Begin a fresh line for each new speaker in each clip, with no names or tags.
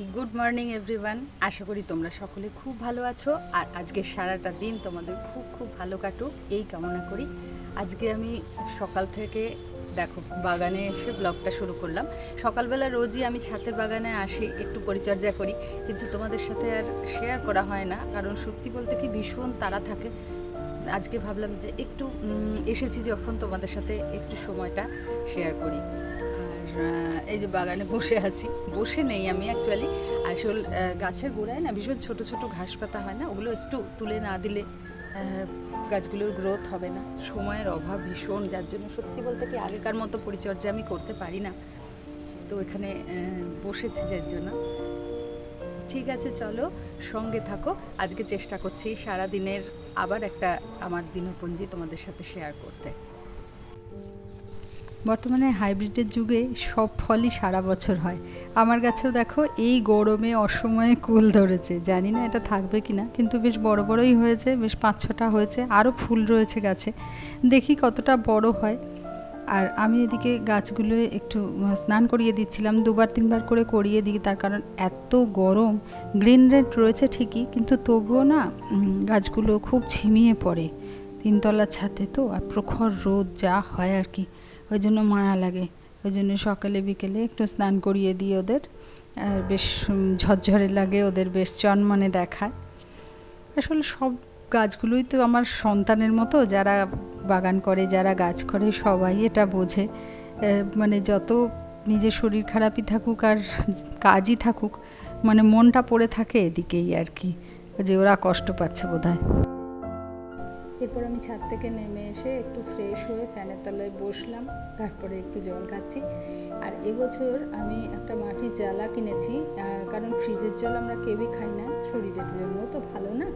Good morning everyone আশা করি তোমরা সকলে খুব ভালো আছো। আর আজকে সারাটা দিন তোমাদের খুব খুব ভালো কাটুক। এই কামনা করি। আজকে আমি সকাল থেকে, দেখো, বাগানে এসে ব্লগটা শুরু করলাম। সকালবেলা রোজই আমি ছাতের বাগানে আসি, একটু পরিচর্যা করি। কিন্তু তোমাদের সাথে আর শেয়ার করা হয় না। কারণ সত্যি বলতে কি ভীষণ তাড়া থাকে। আজকে ভাবলাম যে একটু এসেছি যখন তোমাদের সাথে একটু সময়টা শেয়ার করি। এই যে বাগানে বসে আছি। বসে নেই আমি অ্যাকচুয়ালি আসল গাছের গোড়ায় না ভীষণ ছোট ছোট ঘাস পাতা হয় না? ওগুলো একটু তুলে না দিলে গাছগুলোর গ্রোথ হবে না। সময়ের অভাব ভীষণ, যার জন্য সত্যি বলতে কি আগেকার মতো পরিচর্যা আমি করতে পারি না। তো এখানে বসেছি যার জন্য। ঠিক আছে, চলো, সঙ্গে থাকো। আজকে চেষ্টা করছি সারা দিনের আবার একটা আমার দিনপঞ্জি তোমাদের সাথে শেয়ার করতে।
বর্তমানে হাইব্রিডের যুগে সব ফলই সারা বছর হয়। আমার গাছেও দেখো এই গরমে অসময়ে কুল ধরেছে। জানি না এটা থাকবে কি না কিন্তু বেশ বড় বড়ই হয়েছে, বেশ পাঁচ ছটা হয়েছে, আরও ফুল রয়েছে গাছে। দেখি কতটা বড় হয়। আর আমি এদিকে গাছগুলো একটু স্নান করিয়ে দিচ্ছিলাম, দুবার তিনবার করে করিয়ে দিই, তার কারণ এত গরম। গ্রিন রেড রয়েছে ঠিকই, কিন্তু তবুও না গাছগুলো খুব ঝিমিয়ে পড়ে। তিনতলার ছাদে তো, আর প্রখর রোদ, যা হয় আর কি। ওই জন্য মায়া লাগে। ওই জন্য সকালে, বিকেলে একটু স্নান করিয়ে দিই ওদের। আর বেশ ঝরঝরে লাগে, ওদের বেশ চনমনে দেখায়। আসলে সব গাছগুলোই তো আমার সন্তানের মতো, যারা বাগান করে, যারা গাছ করে, সবাই এটা বোঝে। মানে যত নিজের শরীর খারাপই থাকুক আর কাজই থাকুক মানে মনটা পড়ে থাকে এদিকেই আর কি, যে ওরা কষ্ট পাচ্ছে বোধহয়। এরপর আমি ছাদ থেকে নেমে এসে একটু ফ্রেশ হয়ে ফ্যানের তলায় বসলাম, তারপরে একটু জল খাচ্ছি। আর এবছর আমি একটা মাটির জ্বালা কিনেছি কারণ ফ্রিজের জল আমরা কেউই খাই না, শরীরের জন্য তো ভালো না।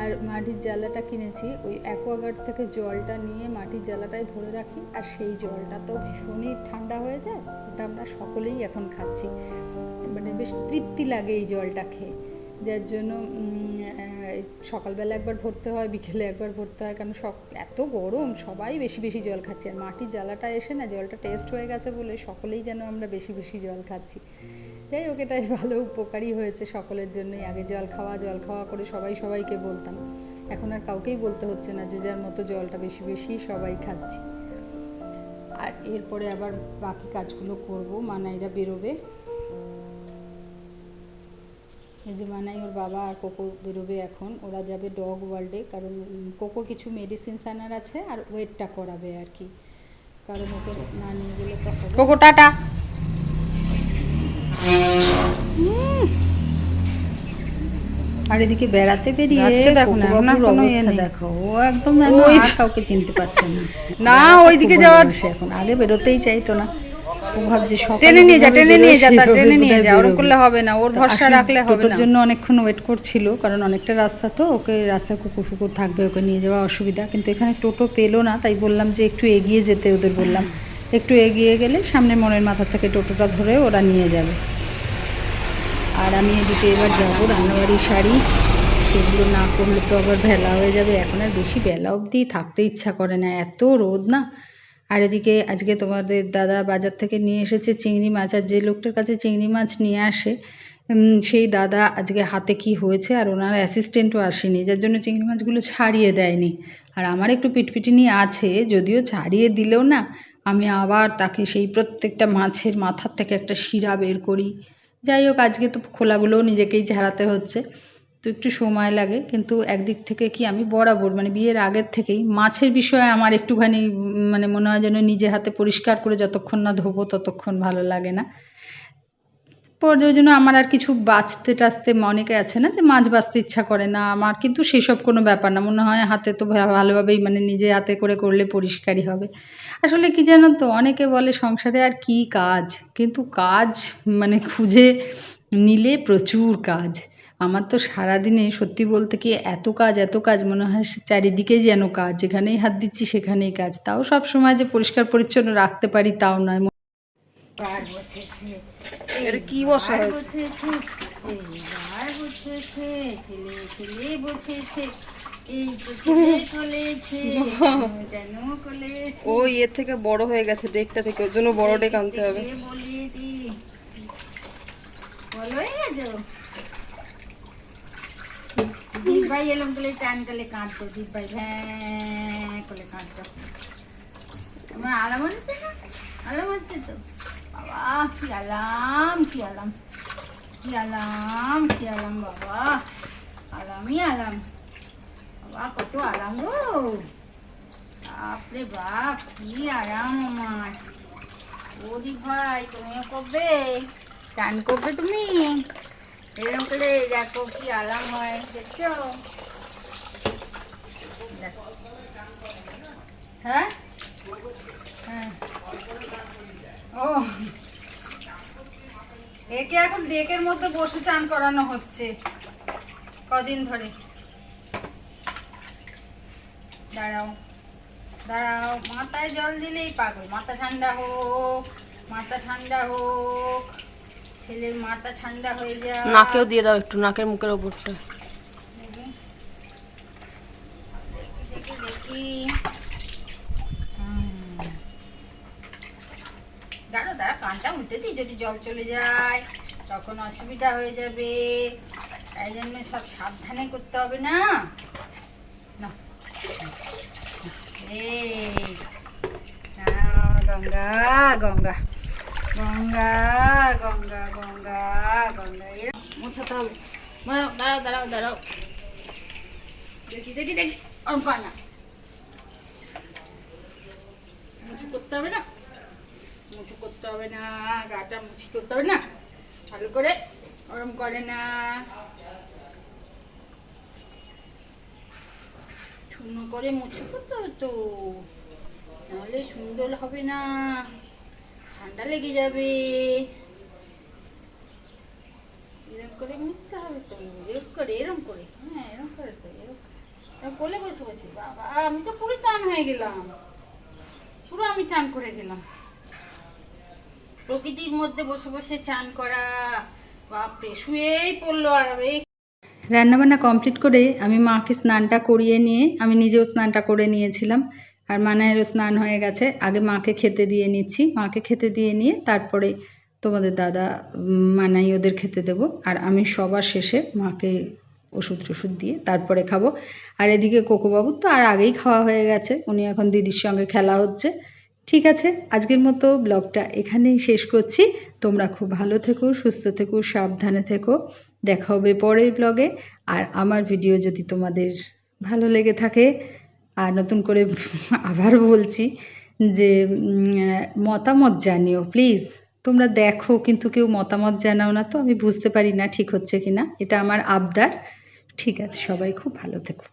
আর মাটির জ্বালাটা কিনেছি, ওই অ্যাকোয়াগার্ড থেকে জলটা নিয়ে মাটির জ্বালাটায় ভরে রাখি, আর সেই জলটা তো ভীষণই ঠান্ডা হয়ে যায়, ওটা আমরা সকলেই এখন খাচ্ছি। মানে বেশ তৃপ্তি লাগে এই জলটা খেয়ে, যার জন্য সকালবেলা একবার ভরতে হয়, বিকেলে একবার ভরতে হয়, কারণ সব এত গরম, সবাই বেশি বেশি জল খাচ্ছে। আর মাটির জ্বালাটা এসে না জলটা টেস্ট হয়ে গেছে বলে সকলেই যেন আমরা বেশি বেশি জল খাচ্ছি। যাই হোক, এটাই ভালো উপকারী হয়েছে সকলের জন্যই। আগে জল খাওয়া জল খাওয়া করে সবাই সবাইকে বলতাম। এখন আর কাউকেই বলতে হচ্ছে না যে যার মতো জলটা বেশি বেশি সবাই খাচ্ছি। আর এরপরে আবার বাকি কাজগুলো করব, মানাইরা বেরোবে। এই যে মানাই ওর বাবা আর কোকো বেরোবে এখন। ওরা যাবে ডগ ওয়ার্ল্ডে কারণ কোকোর কিছু মেডিসিন আনার আছে আর ওয়েটটা করাবে আর কি। কারণ ওকে না নিয়ে গেলে।
Cocoa tata.
আর এদিকে বেড়াতে বেরিয়ে
দেখো না, কোনো ইয়ে নেই।
দেখো। ও একদম কাউকে চিনতে পারছে না।
না, ওইদিকে যাওয়ার-
এখন। আগে বেরোতেই চাইতো না। ও ভাবছে সকালে
টেনে নিয়ে যা টেনে নিয়ে যা টেনে নিয়ে যা ওরকম করলে হবে না ওর ভরসা রাখলে হবে না।
জন্য অনেকক্ষণ ওয়েট করছিল কারণ অনেকটা রাস্তা তো ওকে রাস্তায় কুকুর ফুকুর থাকবে ওকে নিয়ে যাওয়া অসুবিধা। কিন্তু এখানে টোটো পেল না তাই বললাম যে একটু এগিয়ে যেতে ওদের বললাম। একটু এগিয়ে গেলে সামনে মনের মাথা থেকে টোটোটা ধরে ওরা নিয়ে যাবে। আর আমি এদিকে এবার যাব রান্নাবাড়ির শাড়ি সেগুলো না করলে তো আবার ভেলা হয়ে যাবে। এখন আর বেশি বেলা অবধি থাকতে ইচ্ছা করে না এত রোদ না। আর এদিকে আজকে তোমাদের দাদা বাজার থেকে নিয়ে এসেছে চিংড়ি মাছ, আর যে লোকটার কাছে চিংড়ি মাছ নিয়ে আসে সেই দাদা আজকে হাতে কি হয়েছে আর ওনার অ্যাসিস্ট্যান্টও আসেনি, যার জন্য চিংড়ি মাছগুলো ছাড়িয়ে দেয়নি। আর আমার একটু পিটপিটিনি আছে, যদিও ছাড়িয়ে দিলেও না, আমি আবার তাকে সেই প্রত্যেকটা মাছের মাথার থেকে একটা শিরা বের করি। যাই হোক, আজকে তো খোলাগুলোও নিজেকেই ঝাড়াতে হচ্ছে। তো একটু সময় লাগে, কিন্তু একদিক থেকে কি আমি বরাবর মানে বিয়ের আগের থেকেই মাছের বিষয়ে আমার একটুখানি মানে মনে হয় যেন নিজে হাতে পরিষ্কার করে যতক্ষণ না ধোবো ততক্ষণ ভালো লাগে না। পরে ওই জন্য আমার আর কিছু বাঁচতে টাচতে অনেকে আছে না যে মাছ বাঁচতে ইচ্ছা করে না আমার, কিন্তু সেসব কোনো ব্যাপার না, মনে হয় হাতে তো ভালোভাবেই মানে নিজে হাতে করে করলে পরিষ্কারই হবে। আসলে কি জানো তো, অনেকে বলে সংসারে আর কি কাজ, কিন্তু কাজ মানে খুঁজে নিলে প্রচুর কাজ। আমার তো সারাদিনে সত্যি বলতে কি এত কাজ এত কাজ মনে হয় সে চারিদিকেই যেন কাজ যেখানেই হাত দিচ্ছি সেখানেই কাজ। তাও সব সময় যে পরিষ্কার পরিচ্ছন্ন রাখতে পারি তাও নয়।
এটা কি বসা হয়েছে?
এইবার বসেছে ছেলে ছেলে বসেছে এই কলেছে যেন কলেছে।
ও ইয়ের থেকে বড় হয়ে গেছে ডেকটা থেকে ওর জন্য বড় ডেক আনতে হবে।
বলে দি বলো হয়ে গেছো দীপ ভাই এলম করে চান করলে কাঁদতো দীপ ভাই হ্যাঁ করে কাঁদতো আমার আরাম হচ্ছে না আরাম হচ্ছে তো বাবা কি আলাম কি আলাম কি আলাম কি আলাম বাবা আলামই আলাম বাবা কত আরাম গো বাপরে বাপ কি আরাম আমার ওদি ভাই তুমিও করবে চান করবে তুমি এরকম করে দেখো কি আরাম হয়, দেখছ? দেখো। হ্যাঁ? হ্যাঁ। ও। একে এখন ডেকের মধ্যে বসে চান করানো হচ্ছে, কদিন ধরে। দাঁড়াও দাঁড়াও, মাথায় জল দিলেই পাগল, মাথা ঠান্ডা হোক, মাথা ঠান্ডা হোক। ছেলের মাথা ঠান্ডা হয়ে যায়।
নাকেও দিয়ে দাও একটু নাকের মুখের ওপরটা।
দেখি দাঁড়া দাঁড়া কানটা উল্টে দিই যদি জল চলে যায় তখন অসুবিধা হয়ে যাবে। তাই জন্য সব সাবধানে করতে হবে না। গঙ্গা গঙ্গা। গঙ্গা গঙ্গা গঙ্গা গঙ্গা মোছাতে হবে। দাঁড়াও দাঁড়াও দাঁড়াও। দেখি দেখি দেখি। ওরম না। করতে হবে না। করতে হবে না। করতে হবে না। ভালো করে ওরম করে না। শূন্য করে মুছে করতে হবে তো। নাহলে সুন্দর হবে না। ঠান্ডা লেগে যাবে। এরম করে মুছতে হবে তো, এরম করে এরম করে। হ্যাঁ এরম করে তো, এরম কোলে বসে বসে, বাবা, আমি তো পুরো চান হয়ে গেলাম। পুরো আমি চান করে গেলাম। প্রকৃতির মধ্যে বসে বসে চান করা, বাপরে, শুয়েই পড়ল আর
রান্নাবান্না কমপ্লিট করে আমি মাকে স্নানটা করিয়ে নিয়ে, আমি নিজেও স্নানটা করে নিয়েছিলাম। আর মানায়েরও স্নান হয়ে গেছে। আগে মাকে খেতে দিয়ে নিচ্ছি। মাকে খেতে দিয়ে নিয়ে তারপরে তোমাদের দাদা, মানাই ওদের খেতে দেব। আর আমি সবার শেষে মাকে ওষুধ টষুধ দিয়ে তারপরে খাব। আর এদিকে কোকোবাবুর তো আর আগেই খাওয়া হয়ে গেছে। উনি এখন দিদির সঙ্গে খেলা হচ্ছে। ঠিক আছে, আজকের মতো ব্লগটা এখানেই শেষ করছি। তোমরা খুব ভালো থেকো, সুস্থ থেকো, সাবধানে থেকো। দেখা হবে পরের ব্লগে। আর আমার ভিডিও যদি তোমাদের ভালো লেগে থাকে আর নতুন করে আবার বলছি যে মতামত জানিও প্লিজ তোমরা দেখো, কিন্তু কেউ মতামত জানাও না তো আমি বুঝতে পারি না ঠিক হচ্ছে কি না এটা আমার আবদার। ঠিক আছে, সবাই খুব ভালো থেকো।